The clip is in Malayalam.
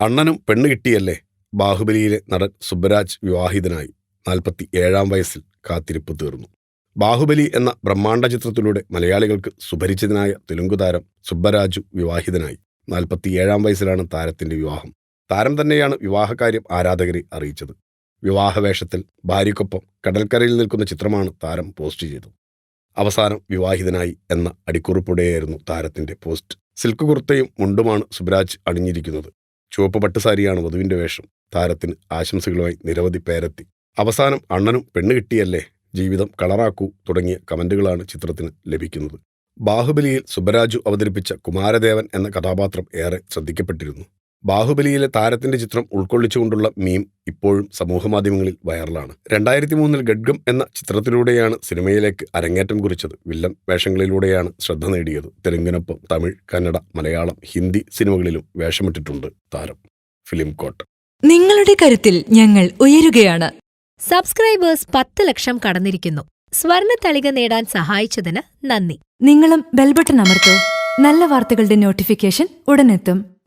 അണ്ണനും പെണ്ണ് കിട്ടിയല്ലേ? ബാഹുബലിയിലെ നടൻ സുബ്ബരാജ് വിവാഹിതനായി. നാൽപ്പത്തി ഏഴാം വയസ്സിൽ കാത്തിരിപ്പ് തീർന്നു. ബാഹുബലി എന്ന ബ്രഹ്മാണ്ഡ ചിത്രത്തിലൂടെ മലയാളികൾക്ക് സുപരിചിതനായ തെലുങ്കു താരം സുബ്ബരാജു വിവാഹിതനായി. നാൽപ്പത്തിയേഴാം വയസ്സിലാണ് താരത്തിന്റെ വിവാഹം. താരം തന്നെയാണ് വിവാഹകാര്യം ആരാധകരെ അറിയിച്ചത്. വിവാഹവേഷത്തിൽ ഭാര്യയ്ക്കൊപ്പം കടൽക്കരയിൽ നിൽക്കുന്ന ചിത്രമാണ് താരം പോസ്റ്റ് ചെയ്തത്. അവസാനം വിവാഹിതനായി എന്ന അടിക്കുറിപ്പോടെയായിരുന്നു താരത്തിന്റെ പോസ്റ്റ്. സിൽക്ക് കുർത്തയും മുണ്ടുമാണ് സുബ്രാജ് അണിഞ്ഞിരിക്കുന്നത്. ചുവപ്പ് പട്ടുസാരിയാണ് വധുവിന്റെ വേഷം. താരത്തിന് ആശംസകളുമായി നിരവധി പേരെത്തി. അവസാനം അണ്ണനും പെണ്ണ് കിട്ടിയല്ലേ? ജീവിതം കളറാക്കൂ തുടങ്ങിയ കമന്റുകളാണ് ചിത്രത്തിന് ലഭിക്കുന്നത്. ബാഹുബലിയിൽ സുബരാജു അവതരിപ്പിച്ച കുമാരദേവൻ എന്ന കഥാപാത്രം ഏറെ ശ്രദ്ധിക്കപ്പെട്ടിരുന്നു. ബാഹുബലിയിലെ താരത്തിന്റെ ചിത്രം ഉൾക്കൊള്ളിച്ചുകൊണ്ടുള്ള മീം ഇപ്പോഴും സമൂഹമാധ്യമങ്ങളിൽ വൈറലാണ്. രണ്ടായിരത്തി മൂന്നിൽ ഗഡ്ഗം എന്ന ചിത്രത്തിലൂടെയാണ് സിനിമയിലേക്ക് അരങ്ങേറ്റം കുറിച്ചത്. വില്ലൻ വേഷങ്ങളിലൂടെയാണ് ശ്രദ്ധ നേടിയത്. തെലുങ്കിനൊപ്പം തമിഴ് കന്നഡ മലയാളം ഹിന്ദി സിനിമകളിലും വേഷമിട്ടിട്ടുണ്ട് താരം ഫിലിം കോട്ട്. നിങ്ങളുടെ കരുത്തിൽ ഞങ്ങൾ ഉയരുകയാണ്. സബ്സ്ക്രൈബേഴ്സ് പത്ത് ലക്ഷം കടന്നിരിക്കുന്നു. സ്വർണ തളിക നേടാൻ സഹായിച്ചതിന് നന്ദി. നിങ്ങളും ബെൽബട്ടൺ അമർത്തോ. നല്ല വാർത്തകളുടെ നോട്ടിഫിക്കേഷൻ ഉടനെത്തും.